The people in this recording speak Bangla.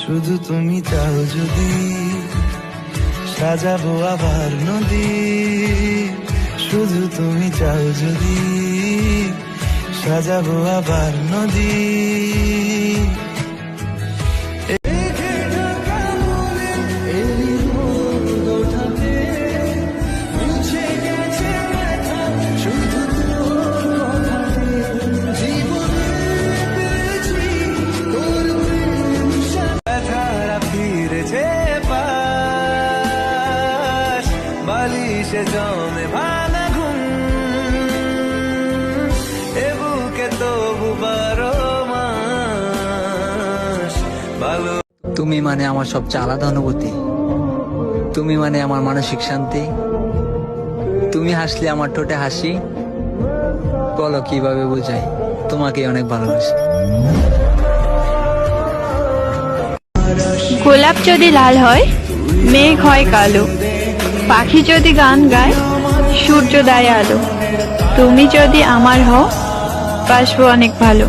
শুধু তুমি চাও যদি সাজাবো আবার নদী। শুধু তুমি চাও যদি সাজাবো আবার নদী। বালিশে জমে ভাঙা ঘুম এ বুকে তবু বারো মাস। ভালো তুমি মানে আমার সবচেয়ে আলাদা অনুভূতি। তুমি মানে আমার মানসিক শান্তি। তুমি হাসলে আমার ঠোঁটে হাসি। বলো কীভাবে বোঝাই? তোমাকে অনেক ভালোবাসি। গোলাপ যদি লাল হয় মেঘ হয় কালো। পাখি যদি গান গায় সূর্য দেয় আলো। তুমি যদি আমার হও বাসবো অনেক ভালো।